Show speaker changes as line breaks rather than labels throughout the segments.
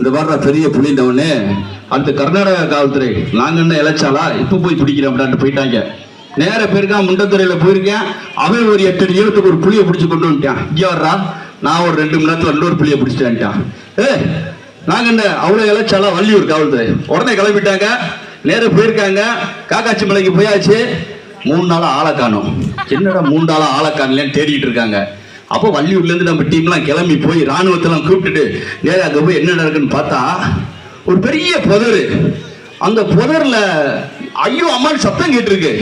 இந்த வர்ற பெரிய புலிந்தவனே அடுத்து கர்நாடகா காவல்துறை நாங்க என்ன இழைச்சாலா இப்ப போய் பிடிக்கிறோம் அப்படின்ட்டு போயிட்டாங்க. நேர பேருக்கா முண்டத்துறையில போயிருக்கேன். அவன் ஒரு எட்டு அடி ஒரு புளியை பிடிச்சு கொண்டு வந்துட்டான். இங்கே வர்றா நான் ஒரு ரெண்டு மணி நேரத்துல இன்னொரு புளியை பிடிச்சிட்டேன்ட்டான் ஏ நாங்க என்ன அவ்வளவு இழைச்சாலா வள்ளியூர் காவல்துறை. உடனே கிளம்பிட்டாங்க. நேர போயிருக்காங்க. காக்காட்சி மலைக்கு போயாச்சு. மூணு நாளா ஆளை காணும். என்னடா மூணு நாளா ஆளை காணலன்னு தேடிட்டு இருக்காங்க. அப்போ வள்ளியூர்லேருந்து நம்ம டீம்லாம் கிளம்பி போய் ராணுவத்தெல்லாம் கூப்பிட்டுட்டு நேராக அங்கே போய் என்ன நடக்குன்னு பார்த்தா ஒரு பெரிய புதர். அந்த புதரில் ஐயோ அம்மான்னு சத்தம் கேட்டிருக்கு.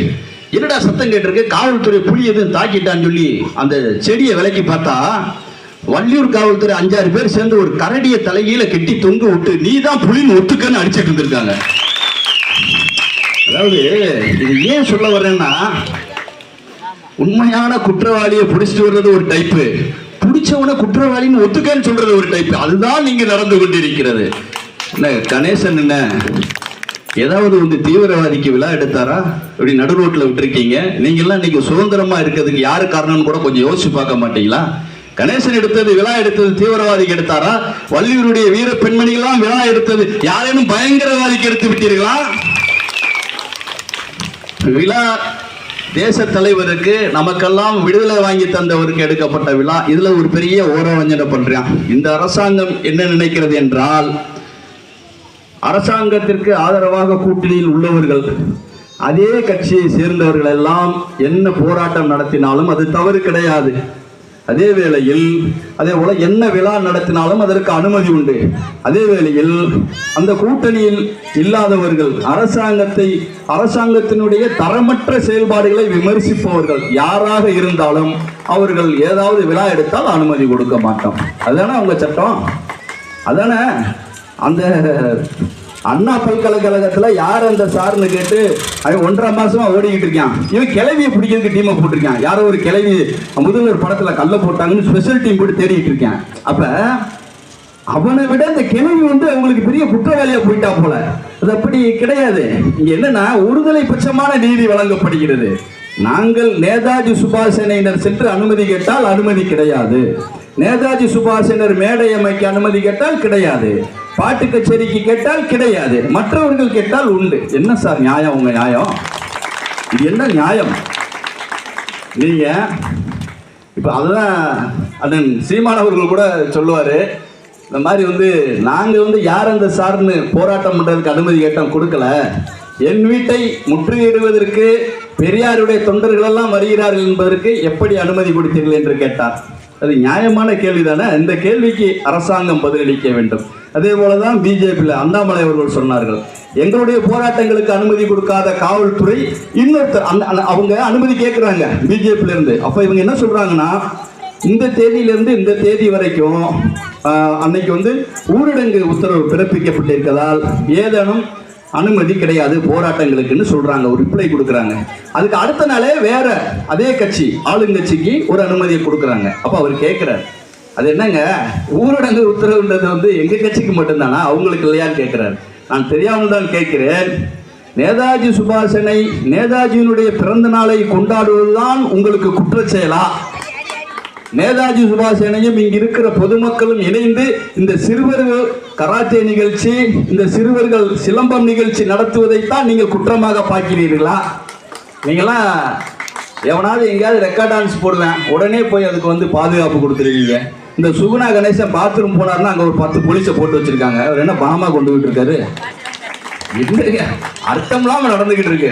என்னடா சத்தம் கேட்டிருக்கு? காவல்துறை புலி எதுவும் தாக்கிட்டான்னு சொல்லி அந்த செடியை விலக்கி பார்த்தா வள்ளியூர் காவல்துறை அஞ்சாறு பேர் சேர்ந்து ஒரு கரடிய தலைகீழ கெட்டி தொங்க விட்டு நீ தான் புலின்னு ஒத்துக்கன்னு அடிச்சிட்டு இருந்திருக்காங்க. அதாவது இது ஏன் சொல்ல வர்றேன்னா உண்மையான குற்றவாளியை பிடிச்சிட்டு வர்றது ஒரு டைப்பு பிடிச்சவன குற்றவாளின்னு ஒத்துக்கன்னு சொல்றது ஒரு டைப் அதுதான் நீங்க நடந்து கொண்டிருக்கிறது. என்ன கணேசன் என்ன? ஏதாவது வந்து தீவிரவாதிக்கு விழா எடுத்தாரா? இப்படி நடு ரோட்டில் விட்டுருக்கீங்க. நீங்கெல்லாம் இன்னைக்கு சுதந்திரமா இருக்கிறதுக்கு யாரு காரணம்னு கூட கொஞ்சம் யோசிச்சு பார்க்க மாட்டீங்களா? கணேசன் எடுத்தது விழா எடுத்தது தீவிரவாதிக்கு எடுத்தாரா? வள்ளியூருடைய வீர பெண்மணிகள்லாம் விழா எடுத்தது யாரேனும் பயங்கரவாதிக்கு எடுத்து விட்டீர்களா? விழா தேச தலைவருக்கு நமக்கெல்லாம் விடுதலை வாங்கி தந்தவருக்கு எடுக்கப்பட்ட விழா. இதுல ஒரு பெரிய ஓரவஞ்சனை பண்றான். இந்த அரசாங்கம் என்ன நினைக்கிறது என்றால் அரசாங்கத்திற்கு ஆதரவாக கூட்டணியில் உள்ளவர்கள் அதே கட்சியை சேர்ந்தவர்கள் எல்லாம் என்ன போராட்டம் நடத்தினாலும் அது தவறு கிடையாது. அதே வேளையில் அதே போல என்ன விழா நடத்தினாலும் அதற்கு அனுமதி உண்டு. அதே வேளையில் அந்த கூட்டணியில் இல்லாதவர்கள் அரசாங்கத்தை அரசாங்கத்தினுடைய தரமற்ற செயல்பாடுகளை விமர்சிப்பவர்கள் யாராக இருந்தாலும் அவர்கள் ஏதாவது விழா எடுத்தால் அனுமதி கொடுக்க மாட்டோம். அதுதானே அவங்க சட்டம்? அதானே? அந்த அண்ணா பல்கலைக்கழகத்துல யார் அந்த சார்னு கேட்டு அவன் ஒன்றரை மாசமா ஓடிக்கிட்டு இருக்கான். இவன் கிளவியை பிடிக்கிறதுக்கு டீமை போட்டிருக்கான் யாரோ ஒரு கிளவி முதல்வர் படத்துல கல்ல போட்டாங்கன்னு ஸ்பெஷல் டீம் போட்டு தேடிட்டு இருக்கேன். அப்ப அவனை விட இந்த கிளவி வந்து அவங்களுக்கு பெரிய குற்றவாளியா போயிட்டா போல. அது அப்படி கிடையாது. இங்க என்னன்னா ஒருதலை பட்சமான நீதி வழங்கப்படுகிறது. நாங்கள் நேதாஜி சுபாஷனையினர் சென்று அனுமதி கேட்டால் அனுமதி கிடையாது. நேதாஜி சுபாஷனர் மேடை அமைக்க அனுமதி கேட்டால் கிடையாது. பாட்டு கச்சேரிக்கு கேட்டால் கிடையாது. மற்றவர்கள் கேட்டால் உண்டு. என்ன சார் நியாயம்? உங்க நியாயம்? இது என்ன நியாயம்? நீங்க இப்ப அதுதான் அதன் சீமான் அவர்கள் கூட சொல்லுவாரு. இந்த மாதிரி வந்து நாங்க வந்து யார் அந்த சார்னு போராட்டம் பண்றதுக்கு அனுமதி கேட்டோம் கொடுக்கல. என் வீட்டை முற்றுகையிடுவதற்கு பெரியாருடைய தொண்டர்கள் எல்லாம் வருகிறார்கள் என்பதற்கு எப்படி அனுமதி கொடுத்தீர்கள் என்று கேட்டார். அது நியாயமான கேள்வி தானே இந்த கேள்விக்கு அரசாங்கம் பதிலளிக்க வேண்டும். அதே போலதான் பிஜேபியில் அண்ணாமலை அவர்கள் சொன்னார்கள். எங்களுடைய போராட்டங்களுக்கு அனுமதி கொடுக்காத காவல்துறை இன்னொருத்தர் அந்த- அவங்க அனுமதி கேட்குறாங்க பிஜேபியில இருந்து அப்ப இவங்க என்ன சொல்றாங்கன்னா இந்த தேதியிலிருந்து இந்த தேதி வரைக்கும் அன்னைக்கு வந்து ஊரடங்கு உத்தரவு பிறப்பிக்கப்பட்டிருக்கதால் ஏதேனும் அனுமதி கிடையாது போராட்டங்களுக்குன்னு சொல்றாங்க ஒரு ரிப்ளை கொடுக்குறாங்க. அதுக்கு அடுத்த நாளே வேற அதே கட்சி ஆளுங்கட்சிக்கு ஒரு அனுமதியை கொடுக்குறாங்க. அப்போ அவர் கேட்குறாரு அது என்னங்க? ஊரடங்கு உத்தரவுன்றது வந்து எங்க கட்சிக்கு மட்டும்தானா? அவங்களுக்கு இல்லையான்னு கேட்குறாரு நான் தெரியாமல் தான் கேட்கிறேன். நேதாஜி சுபாஷனை நேதாஜியினுடைய பிறந்த நாளை கொண்டாடுவதுதான் உங்களுக்கு குற்றச்செயலா? நேதாஜி சுபாஷனையும் இங்க இருக்கிற பொதுமக்களும் இணைந்து இந்த சிறுவர்கள் கராத்தே நிகழ்ச்சி இந்த சிறுவர்கள் சிலம்பம் நிகழ்ச்சி நடத்துவதைத்தான் நீங்கள் குற்றமாக பார்க்கிறீர்களா? நீங்களாம் எவனாவது எங்கேயாவது ரெக்கார்ட் டான்ஸ் போடுவேன் உடனே போய் அதுக்கு வந்து பாதுகாப்பு கொடுத்துருவீங்க. இந்த சுகுணா கணேசன் பாத்ரூம் போனார்னா அங்கே ஒரு பத்து போலீஸை போட்டு வச்சிருக்காங்க. அவர் என்ன பாமா கொண்டு போயிட்டு இருக்காரு அர்த்தம் இல்லாமல் நடந்துகிட்டு இருக்கு.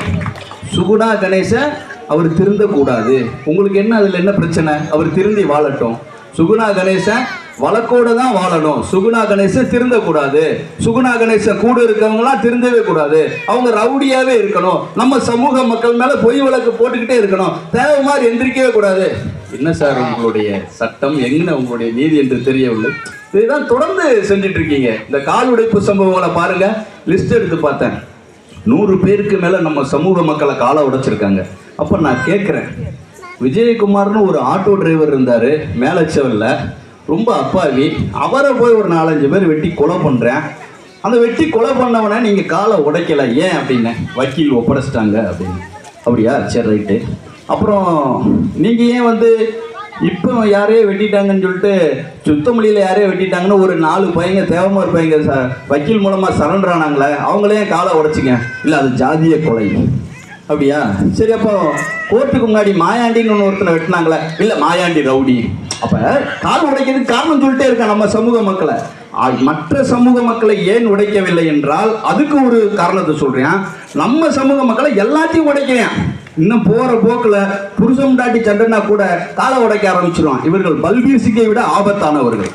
சுகுணா கணேசன் அவர் திருந்தக்கூடாது. உங்களுக்கு என்ன அதில் என்ன பிரச்சனை? அவர் திருந்தி வாழட்டும். சுகுணா கணேசன் வழக்கோடு தான் வாழணும். சுகுணா கணேசன் திருந்தக்கூடாது சுகுணா கணேசன் கூட இருக்கவங்களாம் திருந்தவே கூடாது. அவங்க ரவுடியாவே இருக்கணும். நம்ம சமூக மக்கள் மேல பொய் வழக்கு போட்டுக்கிட்டே இருக்கணும். தேவை மாதிரி எந்திரிக்கவே கூடாது. என்ன சார் உங்களுடைய சட்டம்? என்ன உங்களுடைய நீதி என்று தெரியவில்லை. இதுதான் தொடர்ந்து செஞ்சுட்டு இருக்கீங்க இந்த கால் உடைப்பு சம்பவங்களை பாருங்க. லிஸ்ட் எடுத்து பார்த்தேன். நூறு பேருக்கு மேல நம்ம சமூக மக்களை காலை உடைச்சிருக்காங்க. அப்ப நான் கேட்குறேன் விஜயகுமார்னு ஒரு ஆட்டோ டிரைவர் இருந்தாரு. மேலச்சவல்ல ரொம்ப அப்பாவி. அவரை போய் ஒரு நாலஞ்சு பேர் வெட்டி கொலை பண்ணுறேன் அந்த வெட்டி கொலை பண்ணவனை நீங்கள் காலை உடைக்கலை. ஏன் அப்படின்னு. வக்கீல் ஒப்படைச்சிட்டாங்க அப்படின்னு. அப்படியா? சரி ரைட்டு. அப்புறம் நீங்கள் ஏன் வந்து இப்போ யாரையே வெட்டிட்டாங்கன்னு சொல்லிட்டு சுத்தமொழியில் யாரையே வெட்டிட்டாங்கன்னு ஒரு நாலு பையங்க தேவமார் பையங்க ச வக்கீல் மூலமாக சரண்டர் ஆனாங்களே அவங்களே காலை உடைச்சிங்க இல்லை அது ஜாதிய கொலை. அப்படியா? சரி அப்போ கோர்ட்டுக்கு முன்னாடி மாயாண்டின்னு ஒன்று ஒருத்தனை வெட்டினாங்களே. இல்லை மாயாண்டி ரவுடி. அப்போ கால் உடைக்கிறதுக்கு காரணம் சொல்லிட்டே இருக்க நம்ம சமூக மக்களை. மற்ற சமூக மக்களை ஏன் உடைக்கவில்லை என்றால் அதுக்கு ஒரு காரணத்தை சொல்றேன். நம்ம சமூக மக்களை எல்லாத்தையும் உடைக்கிறேன். இன்னும் போற போக்குல புருஷம் தாட்டி சண்டைனா கூட காலை உடைக்க ஆரம்பிச்சிருவான். இவர்கள் பல்பீர் விட ஆபத்தானவர்கள்.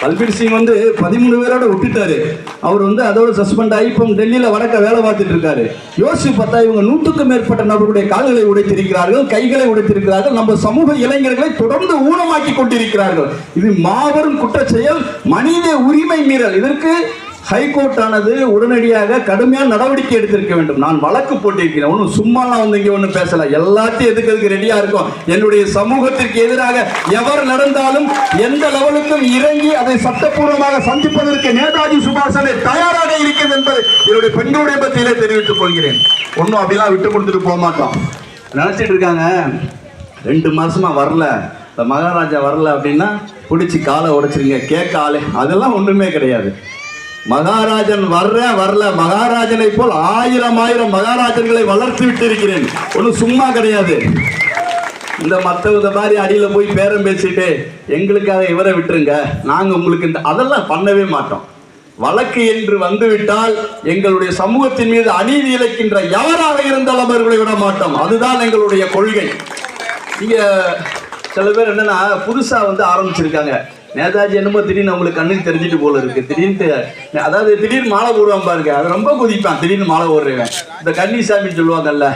பல்பீர் சிங் வந்து பதிமூணு பேரோட விட்டுட்டாரு அவர் வந்து அதோட சஸ்பெண்ட் ஆகி இப்போ டெல்லியில் வடக்க வேலை பார்த்துட்டு இருக்காரு. யோசிச்சு பார்த்தா இவங்க நூற்றுக்கும் மேற்பட்ட நபருடைய கால்களை உடைத்திருக்கிறார்கள் கைகளை உடைத்திருக்கிறார்கள் நம்ம சமூக இளைஞர்களை தொடர்ந்து ஊனமாக்கி கொண்டிருக்கிறார்கள். இது மாபெரும் குற்ற செயல் மனித உரிமை மீறல். இதற்கு ஹைகோர்ட் ஆனது உடனடியாக கடுமையான நடவடிக்கை எடுத்திருக்க வேண்டும். நான் வழக்கு போட்டிருக்கிறேன். ஒன்றும் சும்மாலாம் வந்து இங்கே ஒன்றும் பேசல. எல்லாத்தையும் எதுக்கெலாம் ரெடியாக இருக்கும்? என்னுடைய சமூகத்திற்கு எதிராக எவர் நடந்தாலும் எந்த லெவலுக்கும் இறங்கி அதை சட்டப்பூர்வமாக சந்திப்பதற்கு நேதாஜி சுபாஷனை தயாராக இருக்கிறது என்பதை என்னுடைய பெண்களுடைய பத்தியிலே தெரிவித்துக் கொள்கிறேன். ஒன்றும் அப்படிலாம் விட்டு கொடுத்துட்டு போக மாட்டோம். நினச்சிட்டு இருக்காங்க. ரெண்டு மாசமா வரல. இந்த மகாராஜா வரல அப்படின்னா பிடிச்சி காலை உடைச்சிருங்க. கேட்க ஆளு. அதெல்லாம் ஒன்றுமே கிடையாது. மகாராஜன் வர்ற வரல. மகாராஜனை போல் ஆயிரம் ஆயிரம் மகாராஜன்களை வளர்த்து விட்டு இருக்கிறேன் ஒன்றும் சும்மா கிடையாது. இந்த மற்றவங்க மாதிரி அடியில் போய் பேரம் பேசிட்டு எங்களுக்காக இவரை விட்டுருங்க. நாங்கள் உங்களுக்கு இந்த அதெல்லாம் பண்ணவே மாட்டோம். வழக்கு என்று வந்துவிட்டால் எங்களுடைய சமூகத்தின் மீது அநீதி இழைக்கின்ற யாராக இருந்தாலும் அவர்களை விட மாட்டோம். அதுதான் எங்களுடைய கொள்கை. இங்க சில பேர் என்னன்னா புதுசா வந்து ஆரம்பிச்சிருக்காங்க. நேதாஜி என்னமோ திடீர்னு அவங்களுக்கு கண்ணுக்கு தெரிஞ்சிட்டு போல இருக்கு. திடீர்னு அதாவது திடீர்னு மாலை போடுவான் பாருங்க. அது ரொம்ப குதிப்பான். திடீர்னு மாலை போடுறவன். இந்த கன்னிசாமி சொல்லுவாங்கல்ல